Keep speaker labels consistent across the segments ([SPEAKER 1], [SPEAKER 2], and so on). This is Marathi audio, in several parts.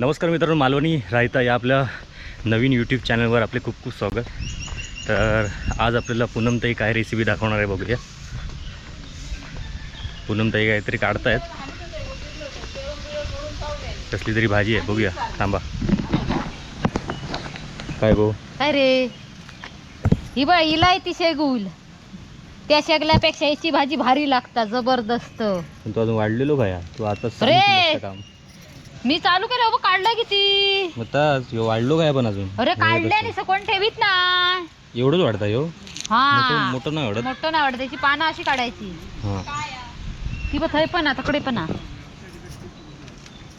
[SPEAKER 1] नमस्कार मित्रांनो मालवणी रायता या आपल्या नवीन यूट्यूब चॅनलवर आपले खूप खूप स्वागत. तर आज आपल्याला पूनमताई काय रेसिपी दाखवणार आहे बघूया. पूनमताई काहीतरी काढतायत. कसली तरी भाजी आहे बघूया. थांबा. काय गो?
[SPEAKER 2] काय रे ही बघ हिला ती शेगुल. त्या शेगल्यापेक्षा याची भाजी भारी लागता जबरदस्त.
[SPEAKER 1] तू अजून वाढलेलो काय तू
[SPEAKER 2] अरे!
[SPEAKER 1] असतं काम.
[SPEAKER 2] मी चालू केलं काढलं किती?
[SPEAKER 1] मग तास ह्यो वाढलो काय पण अजून?
[SPEAKER 2] अरे
[SPEAKER 1] हे
[SPEAKER 2] काढले? आणि ठेवीत ना.
[SPEAKER 1] एवढंच वाढता ह्यो मोठं
[SPEAKER 2] हा.
[SPEAKER 1] मोठं नाही वाढत.
[SPEAKER 2] मोठं नाही वाटत त्याची पानं अशी काढायची.
[SPEAKER 1] हां.
[SPEAKER 2] ती बघ थंय पण तकडे पण आ.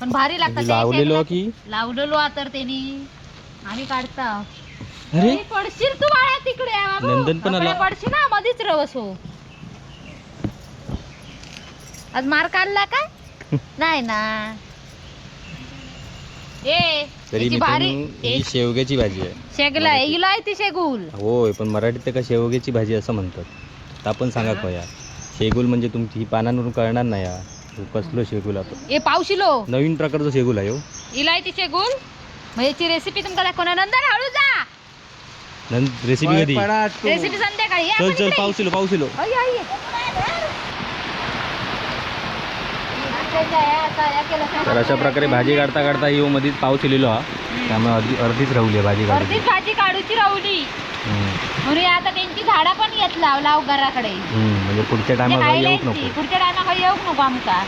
[SPEAKER 2] पण भारी लागतात
[SPEAKER 1] म्हणजे
[SPEAKER 2] त्या
[SPEAKER 1] लावलेलो की?
[SPEAKER 2] लावलेलो आ तर त्यांनी. आणि काढता.
[SPEAKER 1] अरे?
[SPEAKER 2] अरे, पडशील तू बाळा तिकडे आ बाबू.
[SPEAKER 1] नंदन पण
[SPEAKER 2] इकडे. पडशील ना मधीच रवसो आज मार काढला का? नाही ना.
[SPEAKER 1] तरी ही शेवग्याची भाजी आहे.
[SPEAKER 2] शेगला हिला आहे ती शेगुल.
[SPEAKER 1] होय पण मराठीत ते का शेवग्याची भाजी असं म्हणतात. तर आपण सांगा खोया. शेगुल म्हणजे तुमची ही पानांवरून कळणार नाही या तू कसलो शेगुल आपण.
[SPEAKER 2] ए पावशिलो.
[SPEAKER 1] नवीन प्रकारचं शेगुल आहे हो.
[SPEAKER 2] हिला आहे ती शेगुल. मग याची रेसिपी तुमका दाखवणार नंतर हळू जा.
[SPEAKER 1] नंतर रेसिपी कधी?
[SPEAKER 2] रेसिपी संध्याकाळी. या
[SPEAKER 1] चल
[SPEAKER 2] आपण
[SPEAKER 1] चल
[SPEAKER 2] इकडे.
[SPEAKER 1] पावसिलो पावसिलो
[SPEAKER 2] आई, आई. आता या केलं
[SPEAKER 1] तर अशा प्रकारे भाजी काढता काढता येऊ मध्येच पाऊस इलेलो हा. त्यामुळे अर्धी अर्धीच राहली आहे भाजी काढली
[SPEAKER 2] अर्धीच भाजी काढूची राहुली. म्हणून आता त्यांची झाडं पण घेत लाव लाव घराकडे.
[SPEAKER 1] म्हणजे पुढच्या
[SPEAKER 2] म्हणजे
[SPEAKER 1] टायमाला येऊच
[SPEAKER 2] येते.
[SPEAKER 1] नको.
[SPEAKER 2] पुढच्या टायमा येऊक नको आमका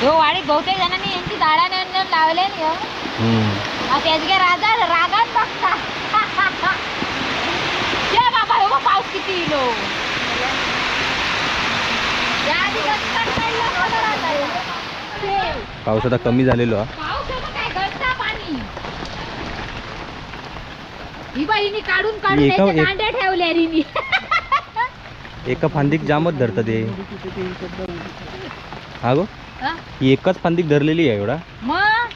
[SPEAKER 2] हो वाडीत बहुतेक जणांनी यांची झाडा नेऊन लावले त्याचे राजा रागात बघता बाबा हो पाऊस किती इलो या आधी रस्ता काढला होता राजा ह्यो. ते.
[SPEAKER 1] पाऊस आता. कमी झालेलो
[SPEAKER 2] पाऊस होतो काय गळता पाणी? बाईनी काढून काढून
[SPEAKER 1] एका-
[SPEAKER 2] रिनी
[SPEAKER 1] फांदीक जामच धरतं ते. हा गो?
[SPEAKER 2] हा?
[SPEAKER 1] ही एकाच फांदीक धरलेली आहे एवढा.
[SPEAKER 2] मग?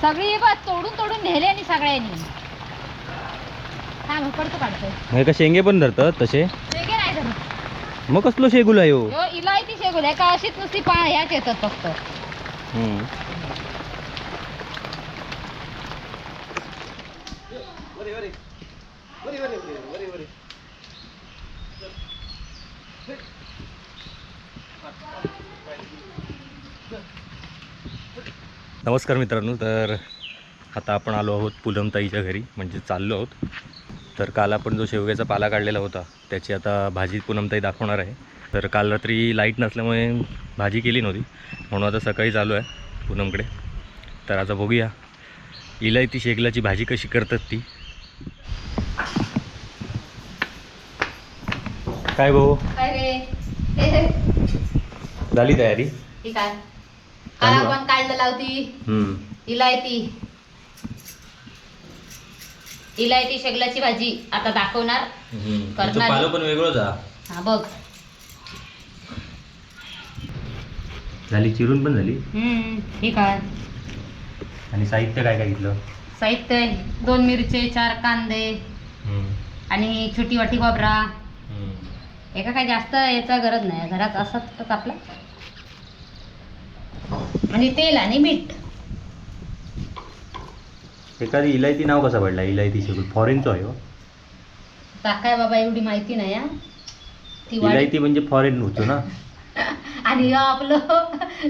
[SPEAKER 2] सगळी तोडून तोडून नेले आणि सगळ्यांनी. पडतो काढतोय.
[SPEAKER 1] म्हणजे का शेंगे पण धरतात तसे.
[SPEAKER 2] धरत.
[SPEAKER 1] मग कसलो शेगुल आहे हो?
[SPEAKER 2] ह्यो इलायती शेगुल आहे. का अशीच नुसती पा ह्याच येतात फक्त.
[SPEAKER 1] हम्म. नमस्कार मित्रांनो तर आता आपण आलो आहोत पुलमताईच्या घरी म्हणजे चाललो आहोत. तर काल आपण जो शेवग्याचा पाला काढलेला होता त्याची आता भाजी पूनमताई दाखवणार आहे. तर काल रात्री लाइट नसल्यामुळे भाजी केली नव्हती म्हणून आता सकाळी चालू आहे पूनमकडे. तर आता बघूया इलायती शेगलाची भाजी कशी करतात ती. काय भाऊ? झाली तयारी?
[SPEAKER 2] ठीक आहे. आपण काढलं लावती.
[SPEAKER 1] हम्म.
[SPEAKER 2] इलायती इलायती शेगलाची भाजी आता दाखवणार. करणार.
[SPEAKER 1] पालं पण वेगळंच हा
[SPEAKER 2] हा बघ.
[SPEAKER 1] झाली चिरून पण झाली.
[SPEAKER 2] हम्म ठीक आहे
[SPEAKER 1] आणि साहित्य काय काय घेतलं?
[SPEAKER 2] साहित्य दोन मिरचे चार कांदे. आणि छोटी वाटी खोबरा.
[SPEAKER 1] हम्म.
[SPEAKER 2] एका काय जास्त याचा गरज नाही. घरात असत आपला आणि तेल आणि मीठ.
[SPEAKER 1] एखादी इलायती नाव कसा पडला? इलायती शेगूल फॉरेनचं आहे हो.
[SPEAKER 2] काय बाबा एवढी माहिती नाही हा? ती
[SPEAKER 1] इलायती म्हणजे फॉरेन होतो ना.
[SPEAKER 2] आणि हे आपलं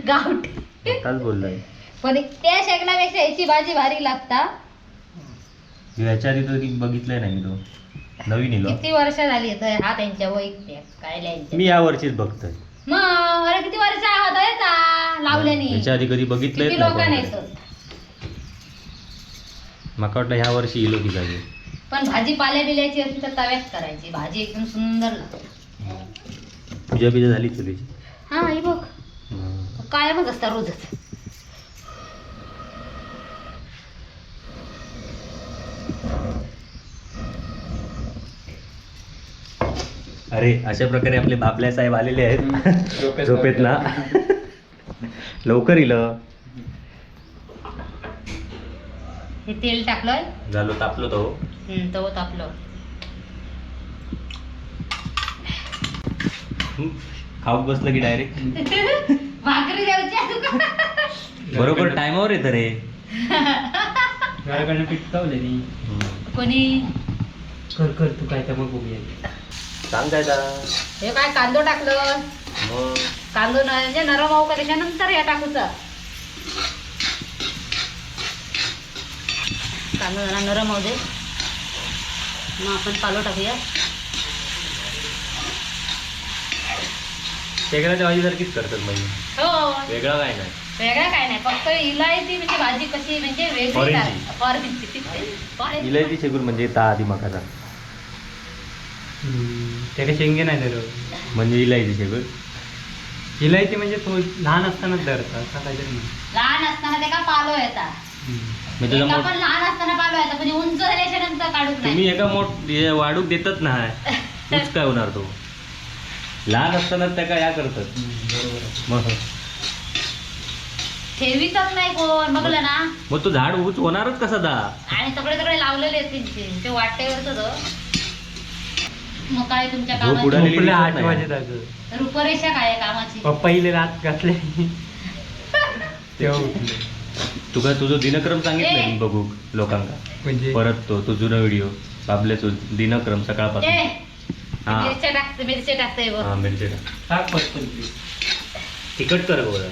[SPEAKER 2] गावठी.
[SPEAKER 1] आताच बोललाय.
[SPEAKER 2] पण त्या शेगलापेक्षा याची भाजी भारी लागता.
[SPEAKER 1] ह्याच्या आधी तरी बघितलंय नाही मी तो. नवीन इलो
[SPEAKER 2] किती वर्ष झाली तर हा त्यांच्या वैयक्तिक काय
[SPEAKER 1] मी या वर्षीच बघतोय.
[SPEAKER 2] मग अरे किती वर्ष होत याचा लावल्याने
[SPEAKER 1] ह्याच्या आधी कधी बघितलंय
[SPEAKER 2] किती लोक नाही
[SPEAKER 1] माका वाटलं ह्या वर्षी इलो की जागी
[SPEAKER 2] पण भाजी पाल्या बिल्याची असली तर तव्यात करायची. भाजी एकदम सुंदर लागते.
[SPEAKER 1] पूजा बिजा झाली चुलीची
[SPEAKER 2] हा ही बघ. कायमच असता रोजच.
[SPEAKER 1] अरे अशा प्रकारे आपले बाबल्या साहेब आलेले आहेत. झोपेत ना. लवकर इलं.
[SPEAKER 2] हे तेल टाकलंय.
[SPEAKER 1] झालो तापलो तो.
[SPEAKER 2] हम्म, तवत आपलं
[SPEAKER 1] खाऊक बसलं की डायरेक्ट
[SPEAKER 2] भाकरी द्यायची
[SPEAKER 1] बरोबर टायमावर येतं रे.
[SPEAKER 3] घराकडनं पीठ चावले नी
[SPEAKER 2] कोणी?
[SPEAKER 3] कर कर तू काय तर मग बघूया.
[SPEAKER 1] सांग काय
[SPEAKER 2] हे काय कांदो टाकलं?
[SPEAKER 1] मग.
[SPEAKER 2] कांदो न- म्हणजे नरम होऊ का त्याच्यानंतर या टाकूचा? कांदो जरा नरम होऊ दे. मग आपण पालो टाकूया.
[SPEAKER 1] शेकड्याच्या भाजीसारखीच करतात म्हणजे
[SPEAKER 2] हो.
[SPEAKER 1] वेगळा काय नाही.
[SPEAKER 2] वेगळं काय नाही. फक्त इलायची म्हणजे भाजी कशी म्हणजे वेगळी
[SPEAKER 1] इलायची शेगून म्हणजे ता आधी मकाचा.
[SPEAKER 3] त्याला शेंगे नाही धर
[SPEAKER 1] म्हणजे इलायची शेगून
[SPEAKER 3] इलायची म्हणजे तो लहान असतानाच धरतात असं काहीतरी? नाही.
[SPEAKER 2] लहान असताना ते का पालो येतात.
[SPEAKER 3] हम्म.
[SPEAKER 1] तुला
[SPEAKER 2] एका
[SPEAKER 1] मोठ-
[SPEAKER 2] पण लहान असताना पालो येतात म्हणजे उंच झाल्याच्यानंतर
[SPEAKER 1] तुम्ही
[SPEAKER 2] नाही.
[SPEAKER 1] एका मोठ हे वाढूक देतच नाही. तूच काय होणार तो? लहान असताना त्या काय या करतात. मग?
[SPEAKER 2] ठेवीतच नाही कोण बघलं ना?
[SPEAKER 1] मग तो झाड उच होणारच कसा दा?
[SPEAKER 2] आणि सगळे सगळे लावलेले आहेत त्यांचे ते वाटेवरच मग काय तुमच्या
[SPEAKER 1] झोप
[SPEAKER 2] कामाची?
[SPEAKER 1] उडाली.
[SPEAKER 3] झोपले आठ
[SPEAKER 1] नाही.
[SPEAKER 3] वाजेत अगं.
[SPEAKER 2] रूपरेषा काय आहे कामाची?
[SPEAKER 3] पप्पा इले रात घातले. तेव्हा उठले.
[SPEAKER 1] तुका तुझं दिनक्रम सांगितलं बघू लोकांका.
[SPEAKER 3] म्हणजे?
[SPEAKER 1] परत तो तो जुना व्हिडिओ बाबल्याचो दिनक्रम
[SPEAKER 2] ए.
[SPEAKER 1] सकाळपासून हा.
[SPEAKER 2] मिरच्या टाकते मिरच्या टाकते बघ.
[SPEAKER 1] हा. टाक.
[SPEAKER 3] पटकन.
[SPEAKER 1] तिखट कर गोळा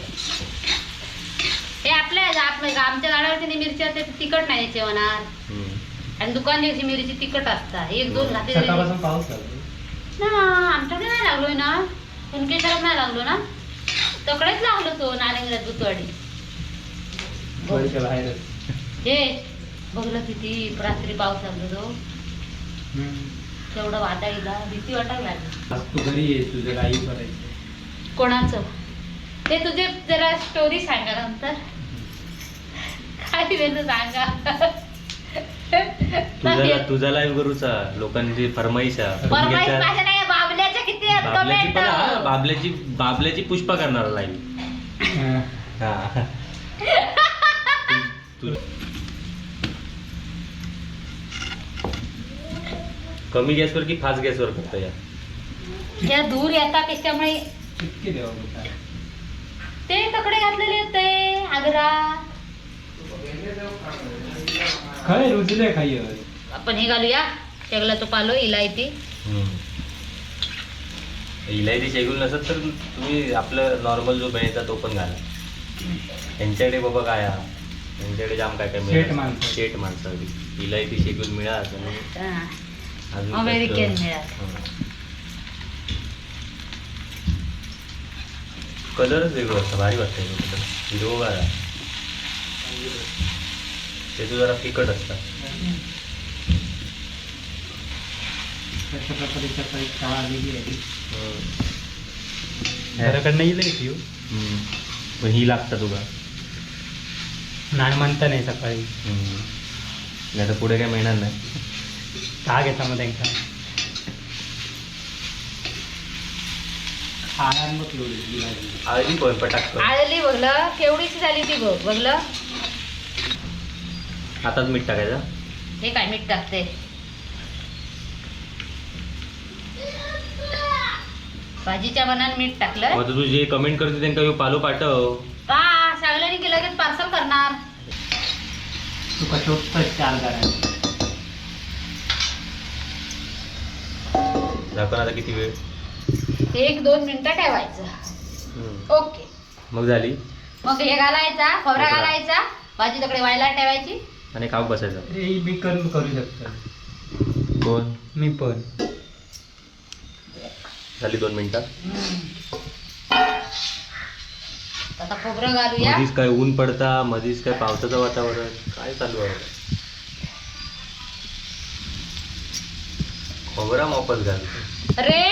[SPEAKER 2] हे आपल्या आपल्या- आमच्या गाड्यावरती मिरची असते ती तिखट नाही याची होणार. आणि दुकानची मिरची तिखट असतात. एक दोन घातली तरी-
[SPEAKER 3] सकाळपासून पाऊस लागला
[SPEAKER 2] ना आमच्याकडे नाही लागलोय ना. कुणकेश्वरात नाही लागलो ना. तकडेच लागलो तो नारायणगडात दुतवाडी हे बघलं किती रात्री पाऊस लागलो तो. तेवढं वाटायला भीती वाटायला लागली.
[SPEAKER 3] आज तू घरी ये तुझं काही करायचं
[SPEAKER 2] कोणाचं? ते तुझे जरा स्टोरी सांगा नंतर काय वेळ सांगा?
[SPEAKER 1] तुझा तुझा लाईव्ह करूचा लोकांची फरमाईश. बाबल्याच्या-
[SPEAKER 2] किती
[SPEAKER 1] बाबल्याची बाबल्याची बाबल्याची पुष्पा करणार लाईव्ह हा. तू- कमी गॅसवर की फास्ट गॅसवर करता या?
[SPEAKER 2] या दूर येतात त्याच्यामुळे. ते तकडे घातलेले होते आग्रा.
[SPEAKER 3] खय रुजले खाय.
[SPEAKER 2] आपण हे घालूया. शेगला तो पालो इलायती
[SPEAKER 1] इलायची शेगुल नसत तर तुम्ही आपलं नॉर्मल जो मिळायचा तो पण घाला. यांच्याकडे बाबा काय हा यांच्याकडे जाम काय काय
[SPEAKER 3] शेट माणसं.
[SPEAKER 1] शेट माणसं आणि
[SPEAKER 2] हा.
[SPEAKER 1] अजून
[SPEAKER 2] अमेरिकन
[SPEAKER 1] कसं-. हं. कलरच वेगळं असतं भारी वाटतं हिरवगार आहे. ते तू जरा फिकट असतात
[SPEAKER 3] अशा प्रकारे सकाळी चहा आलेली आहे
[SPEAKER 1] हं.
[SPEAKER 3] घराकडनं येईल पिऊ
[SPEAKER 1] हं. पण ही लागतं तुला
[SPEAKER 3] नाही म्हणता नाही सकाळी
[SPEAKER 1] नाही तर पुढे काय मिळणार नाही.
[SPEAKER 3] का घेता मग भाजी.
[SPEAKER 1] पण पटाक
[SPEAKER 2] आळली बघलं केवढीची झाली ती बघ बघलं.
[SPEAKER 1] आताच मीठ टाकायचं.
[SPEAKER 2] हे काय मीठ टाकते? भाजीच्या बनान मीठ टाकलं?
[SPEAKER 1] मग तू जे कमेंट करते त्यांना पालो पाठव.
[SPEAKER 2] करणार?
[SPEAKER 3] तू कसं उठतोस चार
[SPEAKER 1] झाकण आता किती वेळ?
[SPEAKER 2] एक दोन मिनिटं ठेवायचं. ओके.
[SPEAKER 1] मग झाली.
[SPEAKER 2] मग हे घालायचा खोबरा
[SPEAKER 1] खोबरा.
[SPEAKER 2] घालायचा भाजी तकडे व्हायला ठेवायची.
[SPEAKER 1] आणि खाऊ बसायचं.
[SPEAKER 3] अरे मी करून करू शकतो.
[SPEAKER 1] कोण?
[SPEAKER 3] मी पण.
[SPEAKER 1] झाली दोन मिनिटात
[SPEAKER 2] आता खोबरं घालूया.
[SPEAKER 1] मधीच काय ऊन पडता मधीच काय पावसाचं वातावरण काय चालू आहे? खोबरा मोफत घाल.
[SPEAKER 2] रे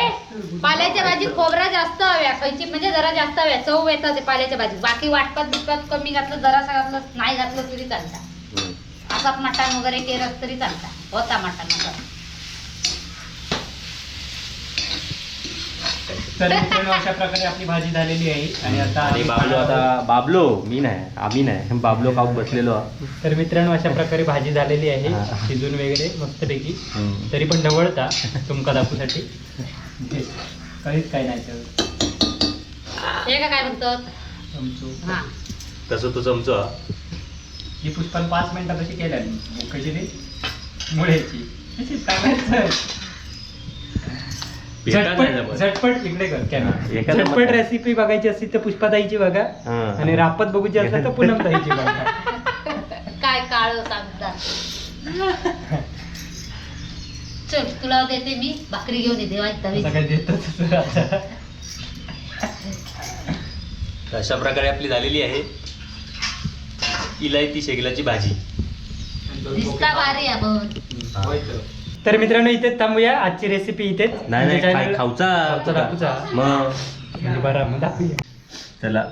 [SPEAKER 2] पाल्याच्या भाजीत खोबरा जास्त हव्या. खायची म्हणजे जरा जास्त हव्या. चव येतात ते पाल्याच्या भाजीत बाकी वाटपात बिटपात कमी घातलं जरासा घातलं नाही घातलं तरी चालतं.
[SPEAKER 1] हं.
[SPEAKER 2] असा मटण वगैरे केलं तरी चालतं. होता मटण वगैरे.
[SPEAKER 3] तर मित्रांनो अशा प्रकारे आपली भाजी झालेली आहे. आणि आता
[SPEAKER 1] आणि बाबलो आता. बाबलो मी नाही आम्ही नाही. बाबलो खाऊ बसलेलो आहोत.
[SPEAKER 3] तर मित्रांनो अशा प्रकारे भाजी झालेली आहे.
[SPEAKER 1] हा.
[SPEAKER 3] शिजून वगैरे मस्तपैकी.
[SPEAKER 1] हं.
[SPEAKER 3] तरी पण ढवळता तुमका दाखवूसाठी. काहीच काय नाही तर.
[SPEAKER 2] हे का काय म्हणतात? हा.
[SPEAKER 1] तसं तो चमचो हा.
[SPEAKER 3] पुष्पाला पाच मिनिटापाशी केल्या मी कशी ती मुळ्याची. कशी
[SPEAKER 1] बेकार नाही
[SPEAKER 3] झटपट इकडे कर कॅमेरा झटपट? रेसिपी बघायची असती तर पुष्पाताईची बघा.
[SPEAKER 1] हा.
[SPEAKER 3] आणि रापत बघूची असलं तर पूनमताईची बघा.
[SPEAKER 2] काय काळ सांगतात चल तुला देते मी भाकरी घेऊन येते वाईट तवी.
[SPEAKER 3] असं काय देतच
[SPEAKER 1] तर अशा प्रकारे आपली झालेली आहे. इलायती शेगलाची भाजी.
[SPEAKER 2] दिसता भारी
[SPEAKER 3] तर. मित्रांनो इथेच थांबूया. आजची रेसिपी इथेच.
[SPEAKER 1] नाही
[SPEAKER 3] channel-
[SPEAKER 1] खाऊचा
[SPEAKER 3] खाऊचा दाखवूचा.
[SPEAKER 1] मग?
[SPEAKER 3] म्हणजे बरं मग दाखवूया.
[SPEAKER 1] चला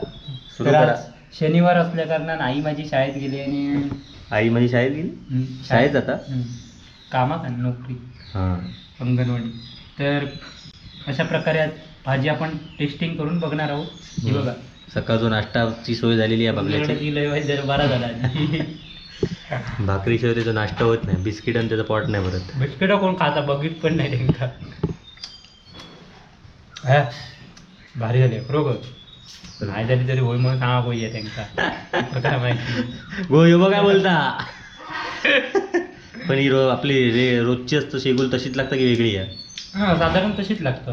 [SPEAKER 1] सुरू
[SPEAKER 3] तर
[SPEAKER 1] करा.
[SPEAKER 3] आज शनिवार असल्या कारणानं आई माझी शाळेत गेली आणि
[SPEAKER 1] आई माझी शाळेत गेली?
[SPEAKER 3] हम्म,
[SPEAKER 1] शाळेत. जाता?
[SPEAKER 3] हम्म. कामात आणि नोकरी.
[SPEAKER 1] हां.
[SPEAKER 3] अंगणवाडी. तर अशा प्रकारे आज भाजी आपण टेस्टिंग करून बघणार आहोत. ही बघा.
[SPEAKER 1] सकाळचा नाश्ताची सोय झालेली आहे बाबल्याची
[SPEAKER 3] लय वाईट जरा बरा झाला.
[SPEAKER 1] भाकरीशिवाय त्याचा नाश्ता होत नाही बिस्किट आणि त्याचं पॉट नाही भरत.
[SPEAKER 3] बिस्किट कोण खाता? बघित पण नाही त्यांका हा? भारी झाली बरोबर. नाही झाली तरी होय म्हणून सांगा पाहिजे त्यांका काय माहिती?
[SPEAKER 1] यो काय बोलता. पण ही रो आपली रे रोजची असतं शेगुल तशीच लागतं की वेगळी आहे?
[SPEAKER 3] हा साधारण तशीच लागतं.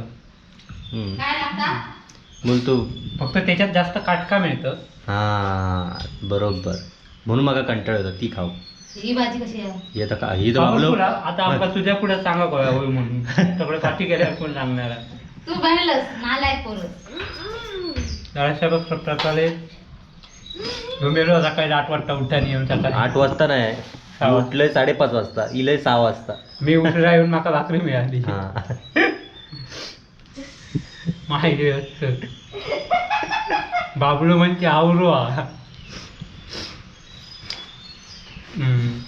[SPEAKER 1] हम्म.
[SPEAKER 2] काय लागता?
[SPEAKER 1] बोलतो
[SPEAKER 3] फक्त त्याच्यात जास्त काटका मिळतं.
[SPEAKER 1] हां बरोबर. म्हणून मला कंटाळ होता ती खाऊ.
[SPEAKER 2] ही भाजी कशी आहे?
[SPEAKER 1] ही आता का ही तर
[SPEAKER 3] पुरा, आता आमका तुझ्या पुढे सांगा गोळा होय म्हणून. सगळं काठी गेल्यावर कोण सांगणार? आहे?
[SPEAKER 2] तू बनलस नालायक पोरस
[SPEAKER 3] बघ प्रकारे झोंबेलो सकाळी आठ वाजता उठा येऊन सकाळी
[SPEAKER 1] आठ वाजता नाही.
[SPEAKER 3] सहा.
[SPEAKER 1] उठलंय साडेपाच वाजता इलय सहा वाजता.
[SPEAKER 3] मी उठला येऊन माका भाकरी मिळाली.
[SPEAKER 1] हा.
[SPEAKER 3] माहिती असत बाबलो म्हणजे आवरो. हा.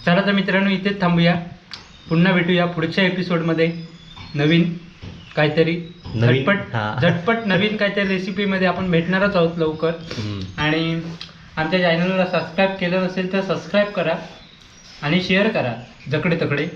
[SPEAKER 3] चला तर मित्रांनो इथेच थांबूया पुन्हा भेटूया पुढच्या एपिसोडमध्ये नवीन काहीतरी? झटपट. झटपट नवीन काहीतरी रेसिपीमध्ये आपण भेटणारच आहोत लवकर. आणि आमच्या चॅनलला सबस्क्राईब केलं नसेल तर सबस्क्राईब करा आणि शेअर करा जकडे तकडे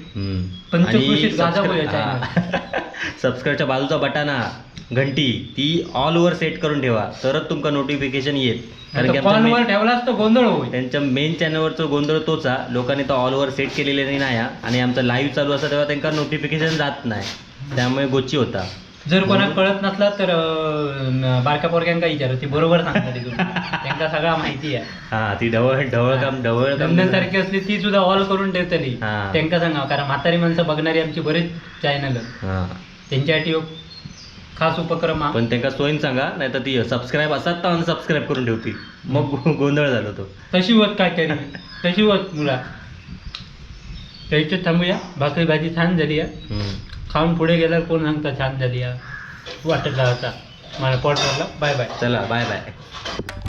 [SPEAKER 3] गाजा.
[SPEAKER 1] हा. सबस्क्राईबच्या बाजूचा बटन हा घंटी ती ऑल ओव्हर सेट करून ठेवा. तरच तुमका नोटिफिकेशन येईल. कारण की main-
[SPEAKER 3] ठेवलाच तर गोंधळ होईल.
[SPEAKER 1] त्यांच्या मेन चॅनलवरचा गोंधळ तोच. हा लोकांनी तो ऑल ओव्हर सेट केलेले नाही हा. आणि आमचा लाईव्ह चालू असता तेव्हा त्यांना नोटिफिकेशन जात नाही. त्यामुळे गोची होता.
[SPEAKER 3] जर कोणाक कळत नसला तर अं, न- बारक्या पोरग्यांका विचार. ती बरोबर सांगता ती त्यांना सगळा माहिती आहे.
[SPEAKER 1] हा ती ढवळ ढवळ काम ढवळ काम
[SPEAKER 3] लंडन सारखी असली ती सुद्धा ऑल करून ठेवतली
[SPEAKER 1] हा.
[SPEAKER 3] त्यांका सांगा कारण म्हातारी माणसं बघणारी आमची बरेच चॅनल
[SPEAKER 1] हा.
[SPEAKER 3] त्यांच्यासाठी खास उपक्रम हा.
[SPEAKER 1] पण त्यांना सोयीन सांगा नाही तर ती सबस्क्राईब असतात तर अनसबस्क्राईब करून ठेवती मग गो- गोंधळ झालो तो.
[SPEAKER 3] तशी होत काय तरी. तशी होत मुला त्याच्यात थांबूया. भाकरी भाजी छान झाली
[SPEAKER 1] हम्म.
[SPEAKER 3] खाऊन पुढे गेल्यावर कोण सांगता छान झाली आहे? वाटत होता मला पोट भरला बाय बाय
[SPEAKER 1] चला बाय बाय